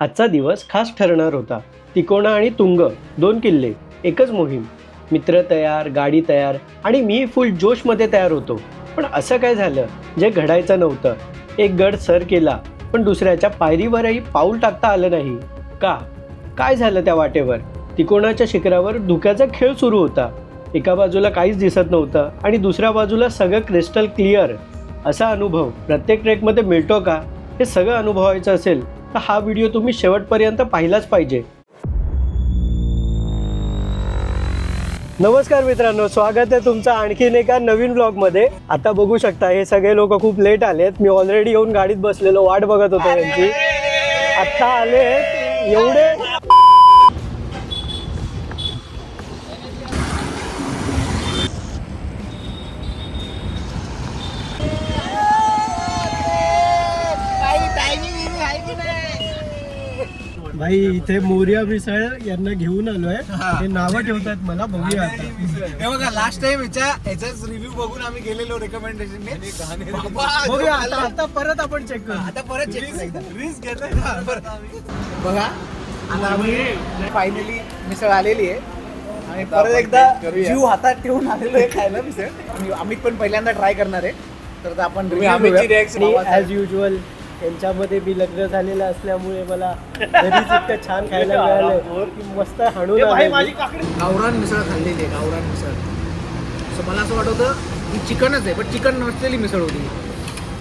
आजचा दिवस खास ठरणार होता. तिकोणा आणि तुंग दोन किल्ले एकच मोहीम. मित्र तयार गाडी तयार आणि मी फुल जोशमध्ये तयार होतो. पण असं काय झालं? जे घडायचं नव्हतं. एक गड सर केला पण दुसऱ्याच्या पायरीवरही पाऊल टाकता आलं नाही. का? काय झालं त्या वाटेवर? तिकोणाच्या शिखरावर धुक्याचा खेळ सुरू होता. एका बाजूला काहीच दिसत नव्हतं आणि दुसऱ्या बाजूला सगळं क्रिस्टल क्लिअर असा अनुभव प्रत्येक ट्रेकमध्ये मिळतो का? हे सगळं अनुभवायचं असेल तर हा व्हिडिओ तुम्ही शेवटपर्यंत पाहिलाच पाहिजे. नमस्कार मित्रांनो स्वागत आहे तुमचं आणखीन एका नवीन ब्लॉगमध्ये आता बघू शकता हे सगळे लोक खूप लेट आलेत. मी ऑलरेडी येऊन गाडीत बसलेलो वाट बघत होतो यांची आत्ता आले एवढे भाई इथे मोर्या मिसळ यांना घेऊन आलोय. हे. नावं ठेवतात मला बघूया आता. हे बघा लास्ट टाइम याच्या याचाच रिव्ह्यू बघून आम्ही गेलेलो रेकमेंडेशन बघूया आता आता परत आपण चेक करू. आता परत चेक रिस्क घेतोय ना. बरं. बघा आता आम्ही फायनली मिसळ आलेली आहे. आणि परत एकदा जीव हातात ठेवून आलेलो आहे खायला मिसळ. आम्ही- पण पहिल्यांदा ट्राय करणार आहे. तर आता आपण ॲज युजल यांच्यामध्ये मी लग्न झालेलं असल्यामुळे मला घरीच इतकं छान खायला मिळालं की मस्त हाणून. गावरान मिसळ खाल्लेली आहे गावरान मिसळ. सो मला असं वाटत होतं ही चिकनच आहे पण चिकन नसलेली मिसळ होती.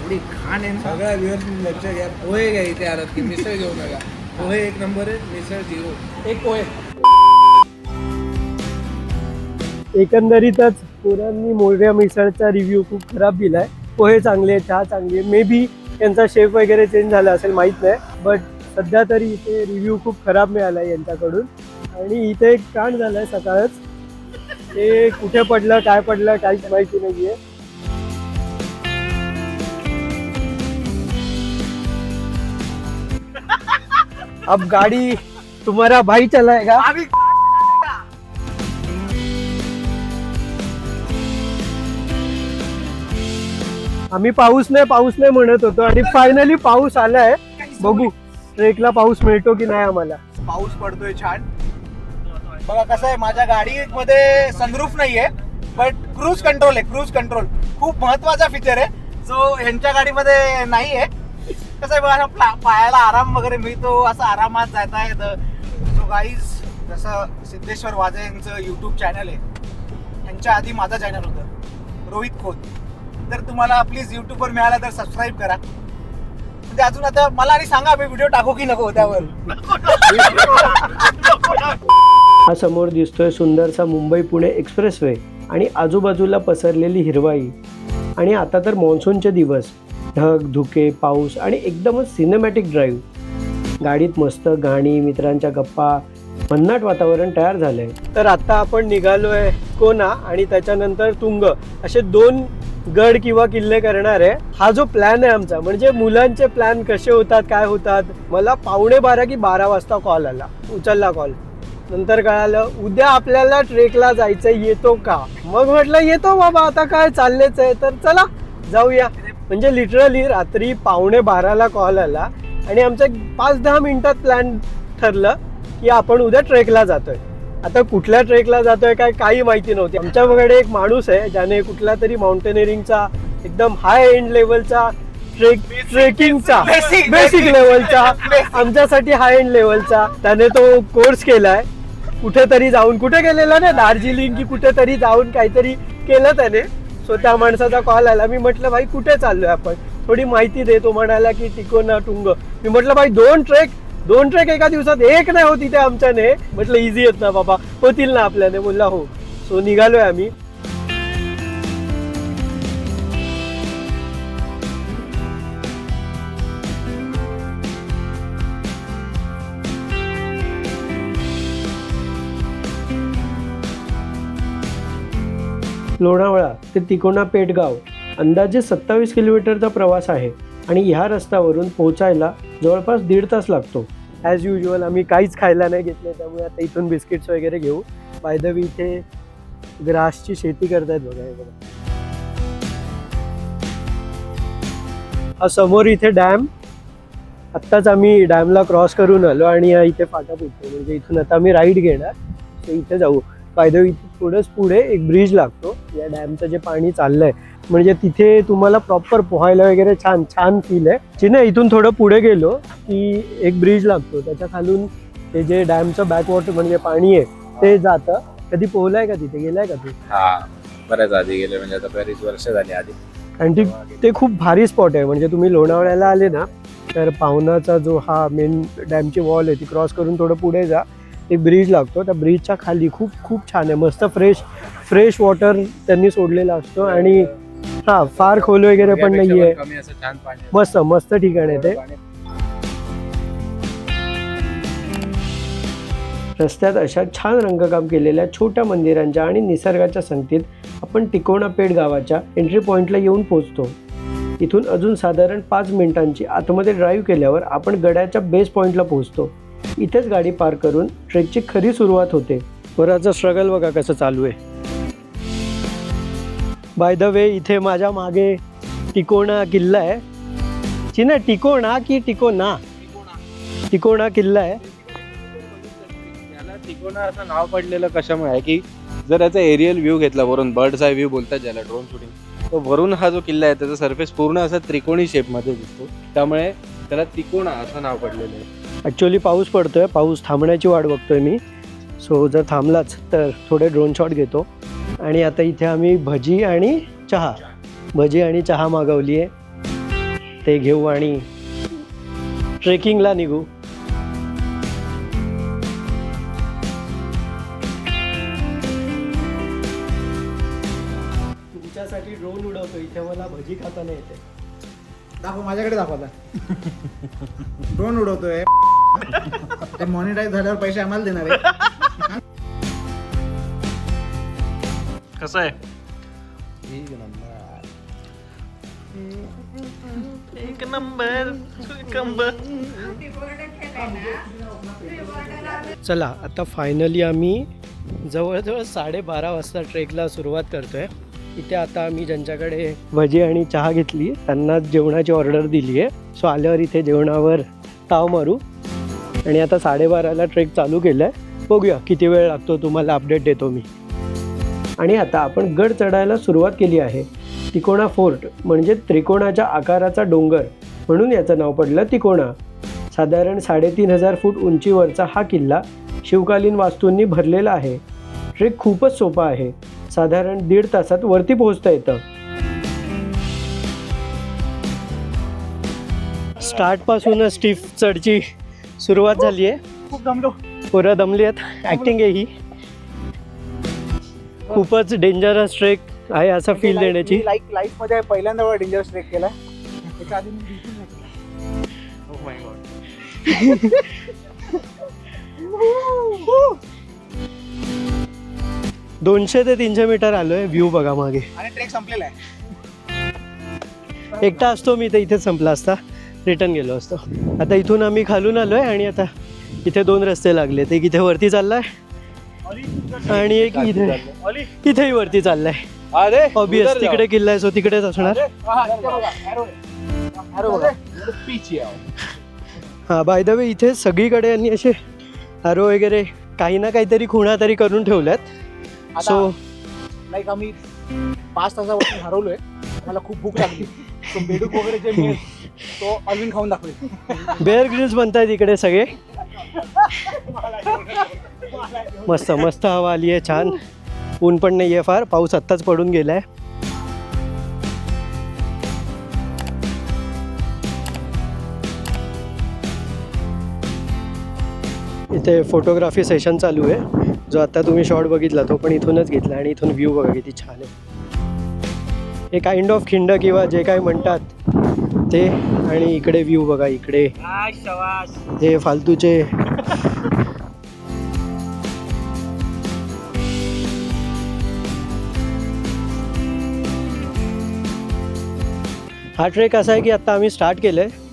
एवढी घाण आहे ना. सगळ्या व्ह्युअर्स लक्ष घ्या. पोहे घ्या इथे आलात की मिसळ घेऊ नका. पोहे एक नंबर आहे मिसळ झिरो. एक पोहे. एकंदरीतच पोरांनी मोरड्या मिसळचा रिव्ह्यू खूप खराब दिलाय. पोहे चांगले चहा चांगले मे बी यांचा शेफ वगैरे चेंज झाला असेल माहीत नाही. बट सध्या तरी इथे रिव्ह्यू खूप खराब मिळाला आहे यांच्याकडून. आणि इथे एक कांड झालाय सकाळच. ते कुठे पडलं काय पडलं काहीच माहिती नाहीये. अब गाडी तुम्हारा भाई चलाएगा आम्ही पाऊस नाही पाऊस नाही म्हणत होतो. आणि फायनली पाऊस आलाय. बघू ट्रेकला पाऊस मिळतो की नाही आम्हाला. पाऊस पडतोय छान. बघा कसं आहे माझ्या गाडी मध्ये सनरूफ नाहीये बट क्रूज कंट्रोल आहे क्रूज कंट्रोल खूप महत्त्वाचा फीचर आहे. जो ह्यांच्या गाडीमध्ये नाही आहे कसं आहे बघा असं पायाला आराम वगैरे मिळतो असं आरामात जाता येतं. सो गाईज जसं सिद्धेश्वर वाजे यांचं यूट्यूब चॅनल आहे. यांच्या आधी माझं चॅनल होतं. रोहित खोत. तर तुम्हाला प्लीज यूट्यूबवर मिळाला तर सबस्क्राईब करा. म्हणजे अजून आता मला आणि सांगा मी व्हिडिओ टाकू की नको त्यावर? हा समोर दिसतोय सुंदरसा मुंबई पुणे एक्सप्रेसवे आणि आजूबाजूला पसरलेली हिरवाई. आणि आता तर मान्सूनचे दिवस. ढग धुके पाऊस आणि एकदमच सिनेमॅटिक ड्राईव्ह गाडीत मस्त गाणी मित्रांच्या गप्पा भन्नाट वातावरण तयार झालंय. तर आता आपण निघालोय कोना आणि त्याच्यानंतर तुंग. असे दोन गड किंवा किल्ले करणार आहे हा जो प्लॅन आहे आमचा म्हणजे मुलांचे प्लॅन कसे होतात काय होतात? मला पावणे बारा की बारा वाजता कॉल आला. उचलला कॉल नंतर कळालं उद्या आपल्याला ट्रेकला जायचं येतो का? मग म्हटलं येतो बाबा आता काय चाललेच आहे तर चला जाऊया. म्हणजे लिटरली रात्री पावणे बाराला कॉल आला आणि आमचं पाच दहा मिनिटात प्लॅन ठरलं की आपण उद्या ट्रेकला जातोय. आता कुठल्या ट्रेकला जातोय काय काही माहिती नव्हती. आमच्याकडे एक माणूस आहे ज्याने कुठल्या तरी माउंटेनिअरिंगचा एकदम हाय एंड लेवलचा ट्रेक ट्रेकिंगचा बेसिक लेवलचा आमच्यासाठी हाय एंड लेवलचा त्याने तो कोर्स केलाय. कुठेतरी जाऊन कुठे गेलेला ना दार्जिलिंग की कुठेतरी जाऊन काहीतरी केलं त्याने. सो त्या माणसाचा कॉल आला. मी म्हटलं भाई कुठे चाललोय आपण? थोडी माहिती दे. तो म्हणाला की टिकोना टुंग मी म्हटलं भाई दोन ट्रेक दोन ट्रॅक एका दिवसात एक नाही होत इथे आमच्याने. म्हटलं इझी येत ना बाबा. होतील ना आपल्याने. बोलला हो. सो निघालोय आम्ही. लोणावळा ते तिकोणा पेटगाव अंदाजे सत्तावीस किलोमीटरचा प्रवास आहे आणि ह्या रस्त्यावरून पोहोचायला जवळपास दीड तास लागतो. ॲज युजल आम्ही काहीच खायला नाही घेतलं त्यामुळे आता इथून बिस्किट्स वगैरे घेऊ. बाय द इथे ग्रासची शेती करतायत बघा हे बघा. हा समोर इथे डॅम. आत्ताच आम्ही डॅमला क्रॉस करून आलो आणि या इथे फाटा फुटतो. म्हणजे इथून आता आम्ही राईड घेणार. तर इथे जाऊ. फायदा इथे थोडंच पुढे एक ब्रिज लागतो. या डॅमचं जे पाणी चाललंय म्हणजे तिथे तुम्हाला प्रॉपर पोहायला वगैरे छान छान फील आहे. चिन्ह इथून थोडं पुढे गेलो की एक ब्रिज लागतो. त्याच्या खालून ते जे डॅमचं बॅकवॉटर म्हणजे पाणी आहे ते जातं. कधी पोहलाय का तिथे? गेलाय का तू? हा बऱ्याच आधी गेले म्हणजे आता बरीच वर्ष झाली आधी. आणि ती ते खूप भारी स्पॉट आहे. म्हणजे तुम्ही लोणावळ्याला आले ना तर पावनाचा जो हा मेन डॅमची वॉल आहे ती क्रॉस करून थोडं पुढे जा. एक ब्रिज लागतो. त्या ब्रिजच्या खाली खूप खूप छान आहे. मस्त फ्रेश फ्रेश वॉटर त्यांनी सोडलेला असतो. आणि हा फार खोल वगैरे पण नाहीये. पण कमी असं छान पाणी आहे. मस्त मस्त ठिकाण आहे ते. रस्त्यात अशा छान रंगकाम केलेल्या छोट्या मंदिरांच्या आणि निसर्गाच्या संगतीत आपण टिकोणा पेठ गावाच्या एंट्री पॉईंटला येऊन पोहोचतो. इथून अजून साधारण पाच मिनिटांची आतमध्ये ड्राईव्ह केल्यावर आपण गडाच्या बेस पॉईंटला पोहोचतो. इथेच गाडी पार्क करून ट्रेकची खरी सुरुवात होते. वराचं स्ट्रगल बघा कसं चालू आहे. बाय द वे इथे माझ्या मागे टिकोणा किल्ला आहे. चिना टिकोणा की टिकोना टिकोणा किल्ला आहे. याला तिकोना असं नाव पडलेलं कशामुळे आहे की जर याचा एरियल व्ह्यू घेतला वरून बर्ड्स आय व्ह्यू बोलतात ज्याला ड्रोन शूटिंग तो वरून हा जो किल्ला आहे त्याचा सरफेस पूर्ण असा त्रिकोणी शेपमध्ये दिसतो. त्यामुळे त्याला तिकोणा असं नाव पडलेलं आहे. ॲक्च्युली पाऊस पडतोय पाऊस थांबण्याची वाट बघतोय मी. सो जर थांबलाच तर थोडे ड्रोन शॉट घेतो. आणि आता इथे आम्ही भजी आणि चहा. भजी आणि चहा मागवली आहे ते घेऊ आणि ट्रेकिंगला निघू. तुमच्यासाठी ड्रोन उडवतो इथे मला भजी खाताना येते. दाखव माझ्याकडे दाखवता ड्रोन उडवतोय. ते मॉनिटाईज झाल्यावर पैसे आम्हाला देणार आहे. कसं आहे? एक नंबर. चला आता फायनली आम्ही जवळजवळ साडेबारा वाजता ट्रेकला सुरुवात करतोय. इथे आता आम्ही ज्यांच्याकडे भजी आणि चहा घेतली त्यांना जेवणाची ऑर्डर दिली आहे. सो आल्यावर इथे जेवणावर ताव मारू. आणि आता साडेबाराला ट्रेक चालू केलं आहे बघूया किती वेळ लागतो तुम्हाला अपडेट देतो मी. आणि आता आपण गड चढायला सुरुवात केली आहे. तिकोणा फोर्ट म्हणजे त्रिकोणाच्या आकाराचा डोंगर म्हणून याचं नाव पडलं तिकोणा. साधारण साडेतीन हजार फूट उंचीवरचा हा किल्ला शिवकालीन वास्तूंनी भरलेला आहे. ट्रेक खूपच सोपा आहे. साधारण दीड तासात वरती पोहोचता येतं. स्टार्टपासूनच स्टीफ चढची सुरुवात झाली आहे खूप दमलो. पोरं दमली आहेत ॲक्टिंग आहे ही. खूपच डेंजरस ट्रेक आहे असं फील देण्याची. लाईफ लाईफमध्ये पहिल्यांदा डेंजरस ट्रेक केला त्याच्या आधी मी बिलकुल नाही केला. दोनशे ते तीनशे मीटर आलोय व्ह्यू बघा मागे. आणि ट्रेक संपलेला आहे. एकटा असतो मी तर इथेच संपला असता. रिटर्न गेलो असतो. आता इथून आम्ही खालून आलोय आणि आता इथे दोन रस्ते लागले एक इथे वरती चाललाय आणि एक इथे इथेही वरती चाललाय. अरे ऑबियस. तिकडे किल्ला आहे सो तिकडेच असणार. हा. हा बाय द वे इथे सगळीकडे यांनी असे आरो वगैरे काही ना काहीतरी खुणा तरी करून ठेवल्यात. सो लाईक आम्ही पाच तासापासून हरवलोय. मला खूप भूक लागली. बेडूक वगैरे जे तो अल्विन खाऊन दाखवेल. बेअर ग्रिल्स बनतायत इकडे सगळे. मस्त मस्त हवा आली आहे छान. ऊन पण नाही आहे फार पाऊस आत्ताच पडून गेलाय. इथे फोटोग्राफी सेशन चालू आहे. जो आता तुम्ही शॉट बघितला तो पण इथूनच घेतला आणि इथून व्ह्यू बघा किती छान आहे. हे काइंड ऑफ खिंड किंवा जे काय म्हणतात ते आणि इकडे व्ह्यू बघा इकडे. हे फालतूचे. हा ट्रेक असा आहे की आत्ता आम्ही स्टार्ट केलं आहे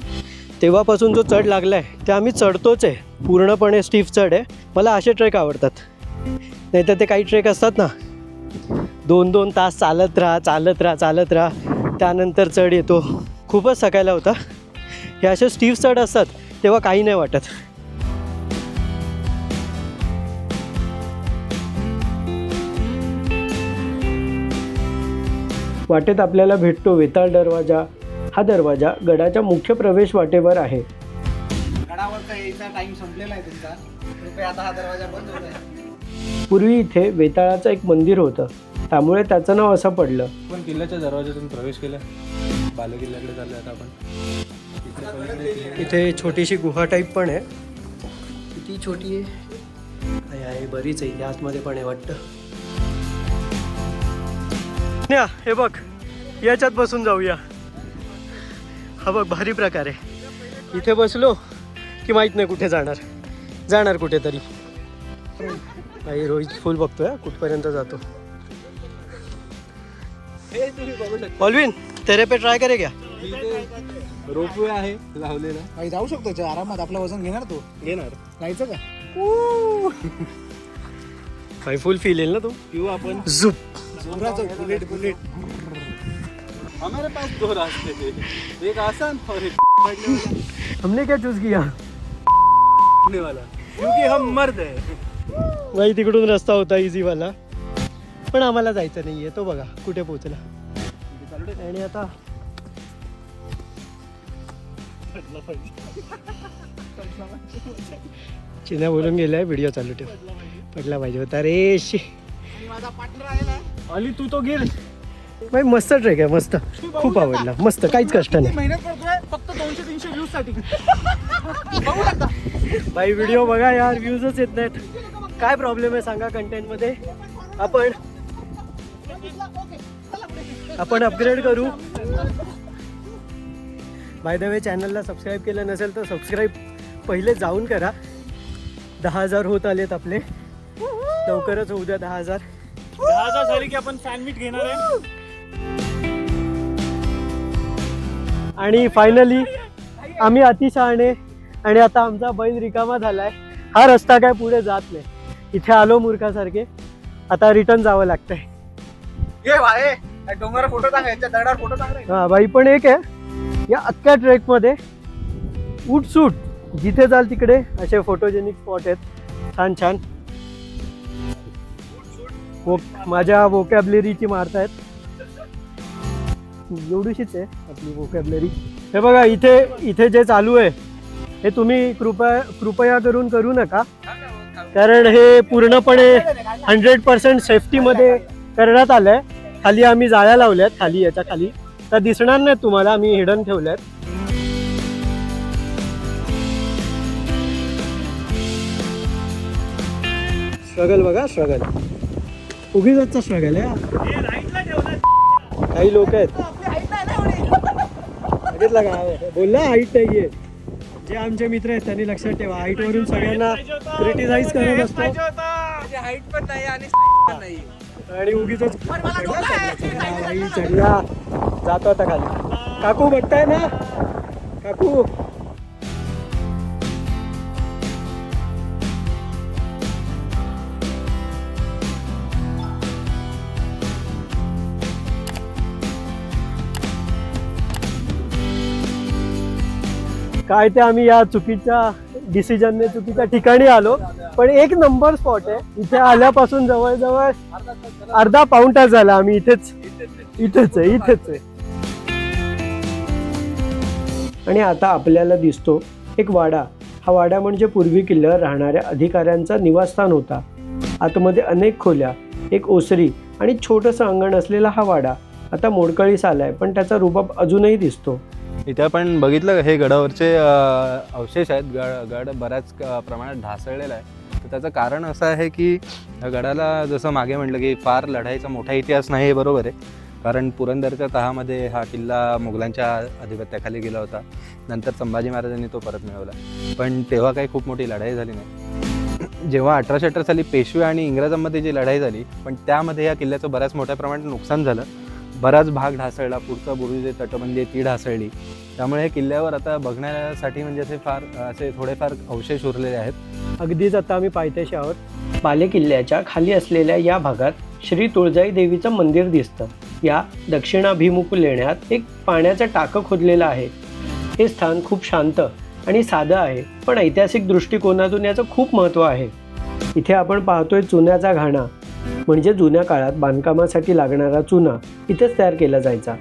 तेव्हापासून जो चढ लागला आहे ते आम्ही चढतोच आहे. पूर्णपणे स्टीफ चढ आहे. मला असे ट्रेक आवडतात. नाहीतर ते काही ट्रेक असतात ना. दोन दोन तास चालत राहा चालत राहा चालत राहा. त्यानंतर चढ येतो. खूपच सकायला होता. हे असे स्टीव स्टड असतात तेव्हा काही नाही वाटत. वाटेत आपल्याला भेटतो वेताळ दरवाजा. हा दरवाजा गडाच्या मुख्य प्रवेश वाटेवर आहे. गडावरचा यायचा टाइम संपलेला आहे तुमचा. कृपया आता हा दरवाजा बंद होत आहे पूर्वी इथे वेताळाचं एक मंदिर होतं. त्यामुळे त्याचं नाव असं पडलं. पण किल्ल्याच्या दरवाज्यातून प्रवेश केला. बालेकिल्ल्याकडे चाललोय आता आपण. इथे छोटीशी गुहा टाईप पण आहे. किती छोटी आहे? आहे बरीच आहे. इथे आतमध्ये पण आहे वाटतं. न्या, हे बघ. याच्यात बसून जाऊया. हा बघ भारी प्रकार. आहे इथे बसलो की माहीत नाही कुठे जाणार. जाणार कुठेतरी. आई रोहित फुल बघतोय हा, कुठपर्यंत जातो? हे तुम्ही बघू शकता. ऑलविन तेरे पे ट्राय करे क्या? रोपवे आहे लावलेला. काही जाऊ शकतो याच्या आरामात आपलं वजन घेणार तो. घेणार. जायचं का? भाई फुल फील येईल ना तू? किंवा आपण. झुप जोराचं बुलेट बुलेट हमारे पास दो रास्ते थे एक आसान और एक हमने क्या चूज किया? वाला. क्योंकि हम मर्द है. भाई तिकडून रस्ता होता इझी वाला. पण आम्हाला जायचं नाहीये तो बघा कुठे पोहोचला. आणि आता चिन्या बोलून गेलाय व्हिडिओ चालू ठेव. पडला पाहिजे. होता रे शी. अली तू तो गिर भाई मस्त ट्रेक आहे मस्त. खूप आवडला. मस्त काहीच कष्ट नाही. मेहनत करतोय फक्त दोनशे तीनशे व्ह्यूजसाठी. बघू शकता. भाई व्हिडिओ बघा यार व्ह्यूजच येत नाहीत. काय प्रॉब्लेम आहे सांगा कंटेंटमध्ये. आपण आपण अपग्रेड करू. बाय द वे चॅनलला सबस्क्राईब केलं नसेल तर सबस्क्राईब पहिले जाऊन करा. दहा हजार होत आलेत आपले. लवकरच होऊ द्या दहा हजार. दहा हजार झाली की आपण फॅन मीट घेणार आहे. आणि फायनली आम्ही अतिशहाणे आणि आता आमचा बैल रिकामा झालाय. हा रस्ता काय पुढे जात नाही. इथे आलो मूर्खासारखे. आता रिटर्न जावं लागतंय. डोंगर फोटो टाका याच्या दगडावर फोटो टाक हा बाई पण एक आहे. या अख्ख्या ट्रेकमध्ये उठसूट जिथे जाल तिकडे असे फोटोजेनिक स्पॉट आहेत. छान छान. वो माझ्या वोकॅबलरीची मारतायत एवढीशीच आहे आपली वोकॅबलरी हे बघा इथे इथे जे चालू आहे हे तुम्ही कृपया कृपया करून करू नका. कारण हे पूर्णपणे हंड्रेड पर्सेंट सेफ्टीमध्ये करण्यात आलं आहे खाली आम्ही जाळ्या लावल्यात खाली याच्या खाली. तर दिसणार नाहीत तुम्हाला आम्ही हिडन ठेवल्यात. स्ट्रगल बघा स्ट्रगल उगीच स्ट्रगल आहे हा. काही लोक आहेत. बघितलं का बोलला हाईट नाहीये जे आमचे मित्र आहेत त्यांनी लक्षात ठेवा. हाईट वरून सगळ्यांना क्रिटिसाइज करत असतो. हाईट पण नाही आणि पण नाही. आणि उगीच चढला जातो आता खाली. काकू बघताय ना? काकू? काय ते आम्ही या चुकीच्या डिसिजनने चुकीच्या ठिकाणी आलो. पण एक नंबर स्पॉट आहे. इथे आल्यापासून जवळजवळ अर्धा पाऊण तास झाला आम्ही इथेच. इथेच आहे इथेच आहे. आणि आता आपल्याला दिसतो एक वाडा. हा वाडा म्हणजे पूर्वी किल्ल्यावर राहणाऱ्या अधिकाऱ्यांचा निवासस्थान होता. आतमध्ये अनेक खोल्या एक ओसरी आणि छोटंसं अंगण असलेला हा वाडा. आता मोडकळीस आलाय पण त्याचा रुबाब अजूनही दिसतो. इथे आपण बघितलं हे गडावरचे अवशेष आहेत. गड गड बऱ्याच क- प्रमाणात ढासळलेला आहे. तर त्याचं कारण असं आहे की गडाला जसं मागे म्हटलं की फार लढाईचा मोठा इतिहास नाही हे बरोबर आहे. कारण पुरंदरच्या तहामध्ये हा किल्ला मुघलांच्या आधिपत्याखाली गेला होता. नंतर संभाजी महाराजांनी तो परत मिळवला. पण तेव्हा काही खूप मोठी लढाई झाली नाही. जेव्हा अठराशे अठरा साली पेशवे आणि इंग्रजांमध्ये जी लढाई झाली पण त्यामध्ये या किल्ल्याचं बऱ्याच मोठ्या प्रमाणात नुकसान झालं. बराच भाग ढासळला. पुढचा बुरुज जे तटबंदी आहे ती ढासळली. त्यामुळे हे किल्ल्यावर आता बघण्यासाठी म्हणजे असे फार असे थोडेफार अवशेष उरलेले आहेत. अगदीच आता आम्ही पायथ्याशी आहोत. पाले किल्ल्याच्या खाली असलेल्या या भागात श्री तुळजाई देवीचं मंदिर दिसतं. या दक्षिणाभिमुख लेण्यात एक पाण्याचं टाकं खोदलेलं आहे. हे स्थान खूप शांत आणि साधं आहे पण ऐतिहासिक दृष्टिकोनातून याचं खूप महत्त्व आहे. इथे आपण पाहतोय चुन्याचा घाणा. म्हणजे जुन्या काळात बांधकामासाठी लागणारा चुना इथेच तयार केला जायचा.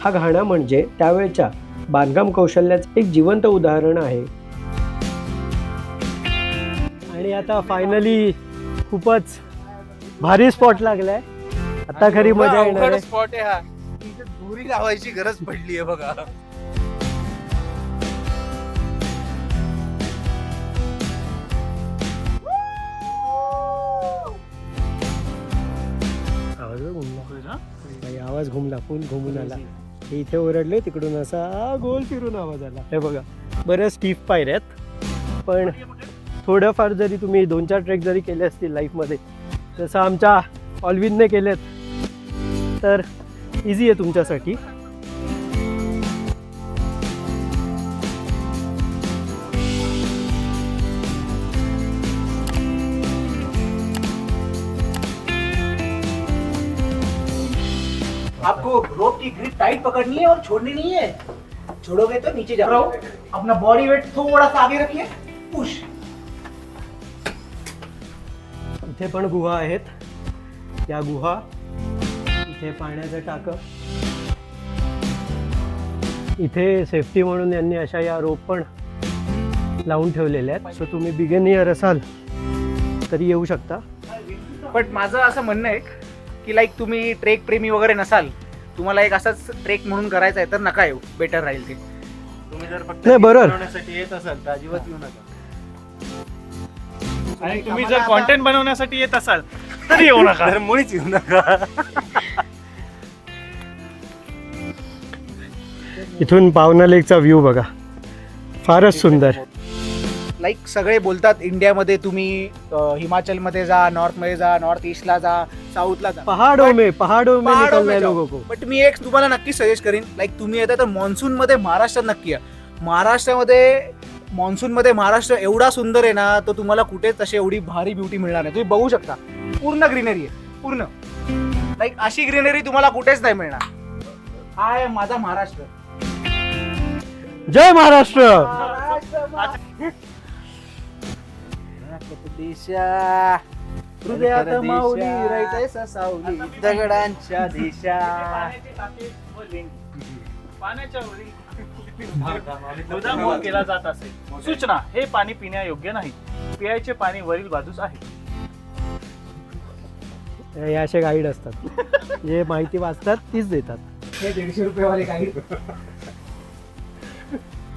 हा घाणा म्हणजे त्यावेळच्या बांधकाम कौशल्याचं एक जिवंत उदाहरण आहे. आणि आता फायनली खूपच भारी स्पॉट लागलाय. आता खरी मजा येणार स्पॉट आहे. हा. लावायची गरज पडली आहे बघा. आवाज घुमला फुल घुमून आला. इथे ओरडले तिकडून असा गोल फिरून आवाज आला. हे बघा बऱ्याच स्टीफ पायऱ्यात पण थोडंफार जरी तुम्ही दोन चार ट्रेक जरी केले असतील लाईफमध्ये जसं आमच्या ऑलविनने केलेत तर इझी आहे तुमच्यासाठी. टाइट पकड़नी है और छोड़नी नहीं है। छोड़ोगे तो नीचे जाओ। अपना बॉडी वेट थोड़ा सा आगे रखिए। पुश इथे पण गुहा आहेत। या गुहा इथे पाण्याचं टाकं। इथे सेफ्टी म्हणून यांनी अशा या रोप पण लावून ठेवलेल्या आहेत. सो तुम्ही बिगिनियर असाल तरी येऊ शकता. बट माझं असं म्हणणं आहे की लाईक तुम्ही ट्रेक प्रेमी वगैरे नसाल तुम्हाला एक असाच ट्रेक म्हणून करायचा आहे तर नका येऊ. बेटर राहील ते. तुम्ही जर फक्त नाही, बरोबर. बनवण्यासाठी येत असाल तर अजिबात येऊ नका. आणि तुम्ही जर कॉन्टेंट बनवण्यासाठी येत असाल तर येऊ नका. तर मुळीच येऊ नका. इथून पावना लेकचा व्ह्यू बघा. फारच सुंदर. लाईक सगळे बोलतात इंडियामध्ये तुम्ही अं, हिमाचलमध्ये जा नॉर्थमध्ये जा नॉर्थ ईस्टला जा साऊथला जा. पहाडो में पहाडो में पहाडो निकलना में है जाओ. लोगों को. बट मी एक तुम्हाला नक्की सजेस्ट करीन लाईक तुम्ही येता तर मान्सून मध्ये महाराष्ट्रात नक्की या. महाराष्ट्रामध्ये मान्सून मध्ये महाराष्ट्र एवढा सुंदर आहे ना तो तुम्हाला कुठेच अशी एवढी भारी ब्युटी मिळणार नाही. तुम्ही बघू शकता. पूर्ण ग्रीनरी आहे. पूर्ण. लाईक अशी ग्रीनरी तुम्हाला कुठेच नाही मिळणार. हा आहे माझा महाराष्ट्र. जय महाराष्ट्र. देशा हृदयात माऊली राईट सावली दगडांच्या देशा. पाण्याच्या केला जात असेल. सूचना हे पाणी पिण्यायोग्य नाही. पियाचे पाणी वरील बाजूस आहे. हे असे गाईड असतात. जे माहिती वाचतात तीच देतात. हे दीडशे रुपयेवाले काही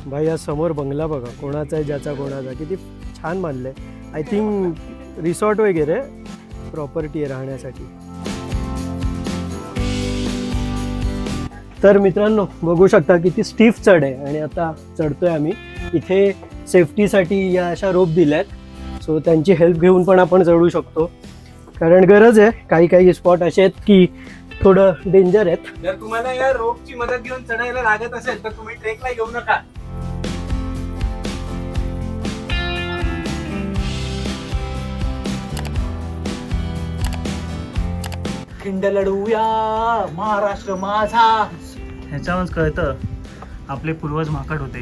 भाई या समोर बंगला बघा. कोणाचा आहे ज्याचा कोणाचा किती छान बांधलंय आय थिंक रिसॉर्ट वगैरे प्रॉपर्टी आहे राहण्यासाठी. तर मित्रांनो बघू शकता किती स्टीफ चढ आहे आणि आता चढतोय आम्ही. इथे सेफ्टीसाठी या अशा रोप दिल्या आहेत सो त्यांची हेल्प घेऊन पण आपण चढू शकतो. कारण गरज आहे काही काही स्पॉट असे आहेत की थोडं डेंजर आहेत. जर तुम्हाला या रोपची मदत घेऊन चढायला लागत असेल तर तुम्ही ट्रेकला येऊ नका. खिंड लढूया महाराष्ट्र माझा. ह्याच्यावरच कळतं आपले पूर्वज माकड होते.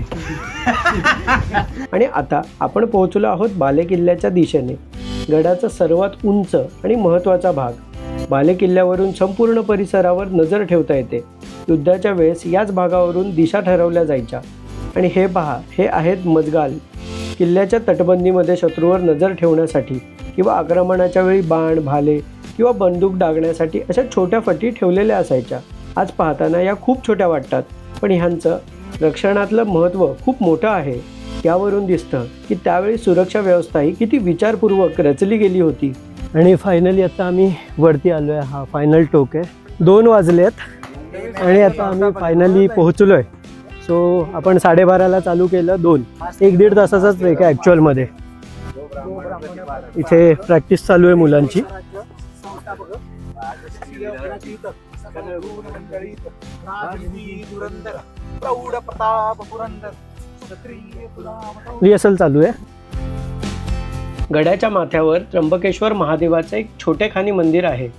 आणि आता आपण पोहोचलो आहोत बाले किल्ल्याच्या दिशेने. गडाचा सर्वात उंच आणि महत्त्वाचा भाग. बाले किल्ल्यावरून संपूर्ण परिसरावर नजर ठेवता येते. युद्धाच्या वेळेस याच भागावरून दिशा ठरवल्या जायच्या. आणि हे पहा हे आहेत मजगाल. किल्ल्याच्या तटबंदीमध्ये शत्रूवर नजर ठेवण्यासाठी किंवा आक्रमणाच्या वेळी बाण भाले किंवा बंदूक डागण्यासाठी अशा छोट्या फटी ठेवलेल्या असायच्या. आज पाहताना या खूप छोट्या वाटतात पण ह्यांचं रक्षणातलं महत्त्व खूप मोठं आहे. यावरून दिसतं की त्यावेळी सुरक्षा व्यवस्था ही किती विचारपूर्वक रचली गेली होती. आणि फायनली आता आम्ही वरती आलो आहे हा फायनल टोक आहे. दोन वाजलेत आणि आता आम्ही फायनली पोहोचलो आहे सो आपण साडेबाराला चालू केलं दोन. एक दीड तासाचाच ट्रेक आहे ॲक्च्युअलमध्ये इथे प्रॅक्टिस चालू आहे मुलांची. प्रौढ प्रताप पुरंदर रिहर्सल चालू आहे. गड्याच्या माथ्यावर त्र्यंबकेश्वर महादेवाचं एक छोटेखानी मंदिर आहे.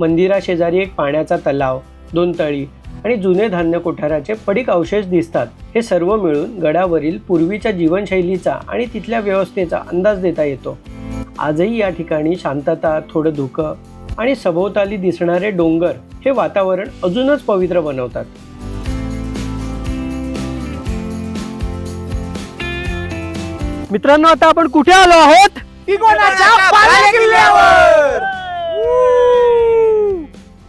मंदिराशेजारी एक पाण्याचा तलाव दोन तळी आणि जुने धान्य कोठाराचे पडीक अवशेष दिसतात. हे सर्व मिळून गडावरील पूर्वीच्या जीवनशैलीचा आणि तिथल्या व्यवस्थेचा अंदाज देता येतो. आजही या ठिकाणी शांतता थोडं धुकं आणि सभोवताली दिसणारे डोंगर हे वातावरण अजूनच पवित्र बनवतात. मित्रांनो आता आपण कुठे आलो आहोत?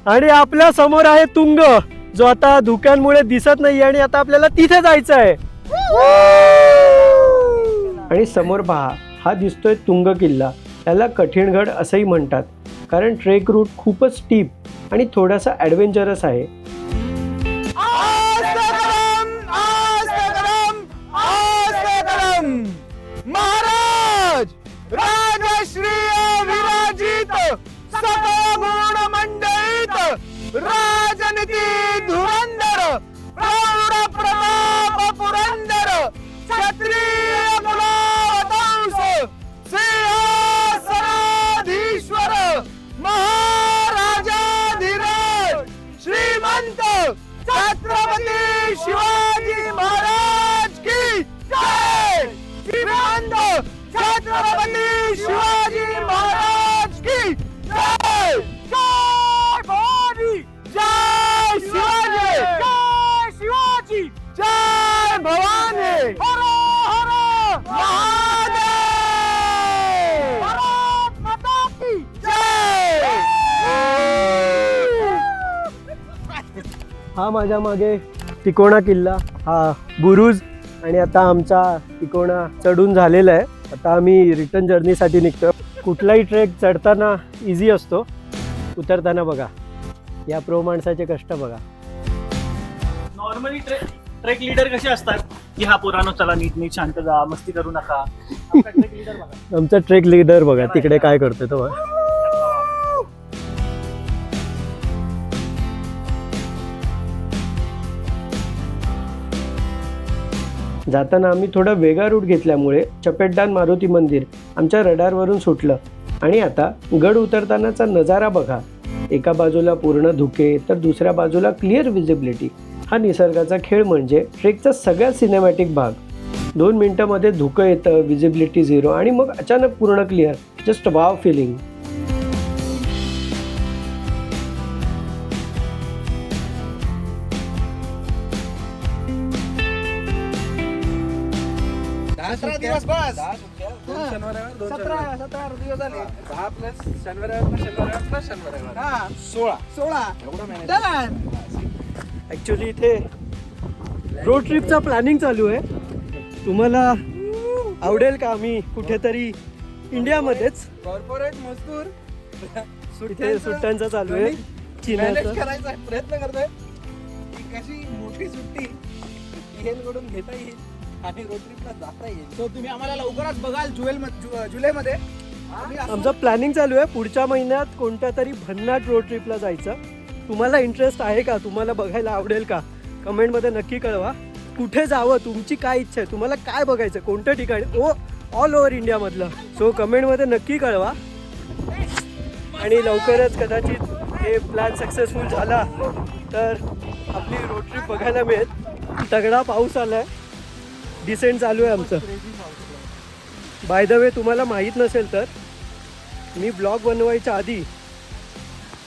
आणि आपल्यासमोर आहे तुंग. जो आता धुक्यांमुळे दिसत नाही आणि आता आपल्याला तिथे जायचं आहे आणि समोर पहा हा दिसतोय तुंग किल्ला. त्याला कठीणगड असंही म्हणतात कारण ट्रेक रूट खूपच स्टीप आणि थोडासा ॲडव्हेंचरस आहे. महाराज! राजनीती धुरंधर प्रौढ प्रताप पुरंदर क्षत्रिय कुलावतांश सिंहासनाधीश्वर महाराजाधिराज श्रीमंत छत्रपती शिवाजी महाराज की जय! श्रीमंत छत्रपती हा माझ्या मागे तिकोणा किल्ला. हा बुरुज आणि आता आमचा तिकोणा चढून झालेला आहे. आता आम्ही रिटर्न जर्नीसाठी निघतो कुठलाही ट्रेक चढताना इझी असतो. उतरताना बघा. या प्रो माणसाचे कष्ट बघा. नॉर्मली ट्रेक ट्रेक लीडर कसे असतात? की हा पुरानो चला नीट नीट शांत जा मस्ती करू नका. आमचा ट्रेक लिडर बघा. तिकडे काय करतोय तो जाताना आम्ही थोडा वेगळा रूट घेतल्यामुळे चपेटदान मारुती मंदिर आमच्या रडारवरून सुटलं. आणि आता गड उतरतानाचा नजारा बघा. एका बाजूला पूर्ण धुके तर दुसऱ्या बाजूला क्लिअर विजिबिलिटी हा निसर्गाचा खेळ म्हणजे ट्रेकचा सगळ्यात सिनेमॅटिक भाग. दोन मिनटामध्ये धुकं येतं विजिबिलिटी झिरो आणि मग अचानक पूर्ण क्लिअर जस्ट वाव फिलिंग सतरा दिवस झाले. दहा प्लस शनिवार शनिवार प्लस शनिवार हा. सोळा. सोळा. एवढं. ॲक्च्युली इथे रोड ट्रिपचा प्लॅनिंग चालू आहे. तुम्हाला आवडेल का आम्ही कुठेतरी इंडियामध्येच कॉर्पोरेट मजदूर. इथे सुट्ट्यांचा चालू आहे. मॅनेज चिन्हाचं करायचा प्रयत्न करतोय. कशी मोठी सुट्टी कडून घेता येईल आणि रोड ट्रिपला जाता येईल. So, तुम्ही आम्हाला लवकरच बघाल जुएल जुलैमध्ये. आमचं प्लॅनिंग चालू आहे. पुढच्या महिन्यात कोणत्या तरी भन्नाट रोड ट्रिपला जायचं. तुम्हाला इंटरेस्ट आहे का? तुम्हाला बघायला आवडेल का? कमेंटमध्ये नक्की कळवा. कुठे जावं? तुमची काय इच्छा आहे? तुम्हाला काय बघायचं? कोणत्या ठिकाणी? ओ ऑल ओव्हर इंडियामधलं सो कमेंटमध्ये नक्की कळवा. आणि लवकरच कदाचित हे प्लॅन सक्सेसफुल झाला तर आपली रोड ट्रिप बघायला मिळेल. तगडा पाऊस आला आहे डिसेंट चालू आहे आमचं. बाय द वे तुम्हाला माहीत नसेल तर मी ब्लॉग बनवायच्या आधी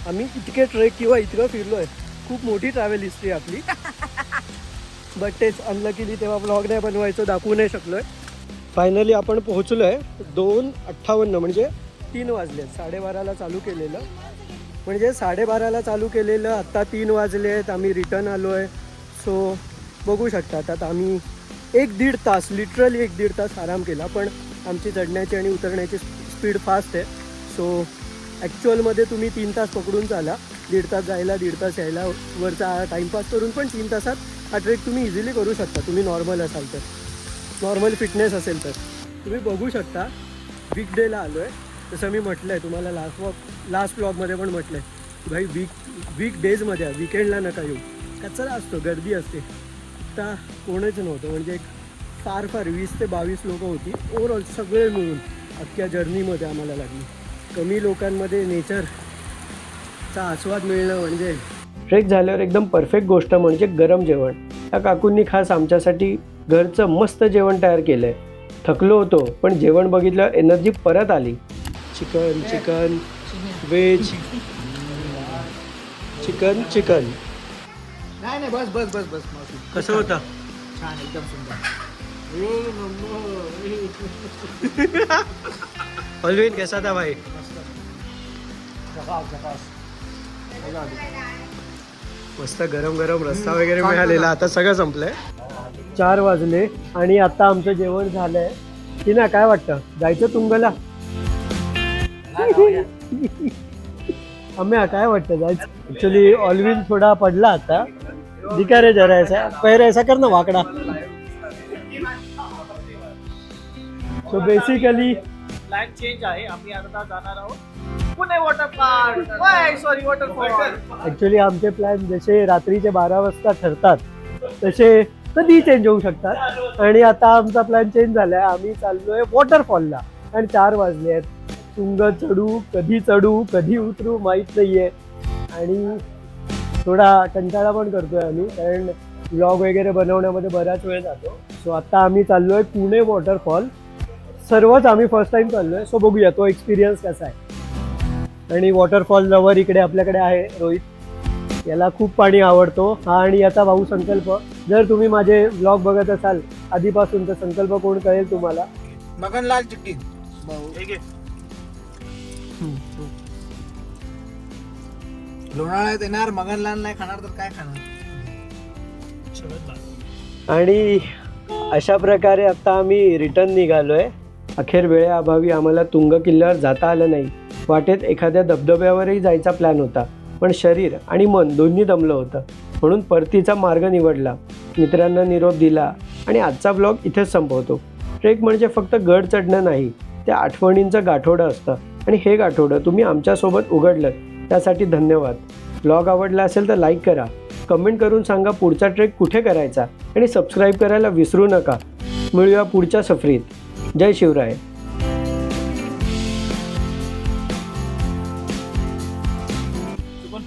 आम्ही इतके ट्रेक किंवा इतकं फिरलो आहे खूप मोठी ट्रॅव्हल हिस्ट्री आपली. बट तेच अनलकीली तेव्हा ब्लॉग नाही बनवायचं दाखवू नाही शकलो आहे फायनली आपण पोहोचलो आहे दोन अठ्ठावन्न म्हणजे तीन वाजले. साडेबाराला चालू केलेलं. म्हणजे साडेबाराला चालू केलेलं आत्ता तीन वाजले आहेत आम्ही रिटर्न आलो आहे सो बघू शकतात आता आम्ही एक दीड तास लिटरली एक दीड तास आराम केला. पण आमची चढण्याची आणि उतरण्याची स्पीड फास्ट आहे. सो ॲक्च्युअलमध्ये तुम्ही तीन तास पकडून चाला. दीड तास जायला दीड तास यायला. वरचा टाईमपास करून पण तीन तासात हा ट्रेक तुम्ही इझिली करू शकता. तुम्ही नॉर्मल असाल तर. नॉर्मल फिटनेस असेल तर. तुम्ही बघू शकता वीक डेला आलो आहे जसं मी म्हटलं आहे तुम्हाला लास्ट वॉक लास्ट ब्लॉगमध्ये पण म्हटलं आहे भाई वीक वीक डेजमध्ये आहे. विकेंडला नका येऊ. कचरा असतो गर्दी असते. आता कोणच नव्हतं. म्हणजे एक फार फार वीस ते बावीस लोकं होती. ओव्हरऑल सगळे मिळून अख्ख्या जर्नीमध्ये आम्हाला लागली. कमी लोकांमध्ये नेचरचा आस्वाद मिळणं म्हणजे ट्रेक झाल्यावर एकदम परफेक्ट गोष्ट म्हणजे गरम जेवण. या काकूंनी खास आमच्यासाठी घरचं मस्त जेवण तयार केलं आहे थकलो होतो पण जेवण बघितल्यावर एनर्जी परत आली. Chicken chicken veg chicken chicken नाही नाही बस बस बस बस. कसं होतं? छान एकदम सुंदर. ऑलविन कैसा था भाई? मस्त गरम गरम रस्ता वगैरे मिळालेला. आता सगळं संपलंय. चार वाजले आणि आता आमचं जेवण झालंय. की ना काय वाटतं? जायचं तुंगला? आम्ही काय वाटतं जायचं? ऍक्च्युली ऑलविन थोडा पडला आता. दिका रे जरा ऐसा पैर ऐसा कर ना वाकडा. सो बेसिकली प्लॅन चेंज आहे. आम्ही आता जाणार आहोत Pune water park sorry waterfall actually आमचे प्लॅन जसे रात्रीचे बारा वाजता ठरतात तसे कधी चेंज होऊ शकतात. आणि आता आमचा प्लॅन चेंज झालाय. आम्ही चाललोय वॉटरफॉलला आणि चार वाजले आहेत. तुंग चढू कधी चढू कधी उतरू माहीत नाहीये. आणि थोडा कंटाळा पण करतोय आम्ही कारण ब्लॉग वगैरे बनवण्यामध्ये बराच वेळ जातो. सो आता आम्ही चाललोय पुणे वॉटरफॉल सर्वच आम्ही फर्स्ट टाइम चाललोय. सो बघूया तो एक्सपिरियन्स कसा आहे. आणि वॉटरफॉल लवर इकडे आपल्याकडे आहे रोहित. याला खूप पाणी आवडतो. हा आणि याचा भाऊ संकल्प. जर तुम्ही माझे ब्लॉग बघत असाल आधीपासून तर संकल्प कोण कळेल तुम्हाला? मगनलाल चिट्टी. लोणावळ्यात येणार मगनलाल नाही खाणार तर काय खाणार? आणि अशा प्रकारे आता आम्ही रिटर्न निघालोय. अखेर वेळेअभावी आम्हाला तुंग किल्ल्यावर जाता आलं नाही. वाटेत एखाद्या धबधब्यावरही जायचा प्लॅन होता. पण शरीर आणि मन दोन्ही दमलं होतं. म्हणून परतीचा मार्ग निवडला. मित्रांना निरोप दिला आणि आजचा ब्लॉग इथेच संपवतो. ट्रेक म्हणजे फक्त गड चढणं नाही त्या आठवणींचं गाठोडं असतं. आणि हे गाठोडं तुम्ही आमच्यासोबत उघडलं त्यासाठी धन्यवाद. ब्लॉग आवडला असेल तर लाईक करा. कमेंट करून सांगा पुढचा ट्रेक कुठे करायचा? आणि सबस्क्राईब करायला विसरू नका. मिळूया पुढच्या सफरीत. जय शिवराय.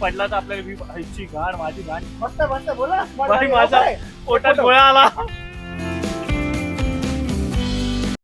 पडला तर आपल्याला आईची गाण माझी गाण. मस्त मस्त बोला. माझा पोटात गोळा आला.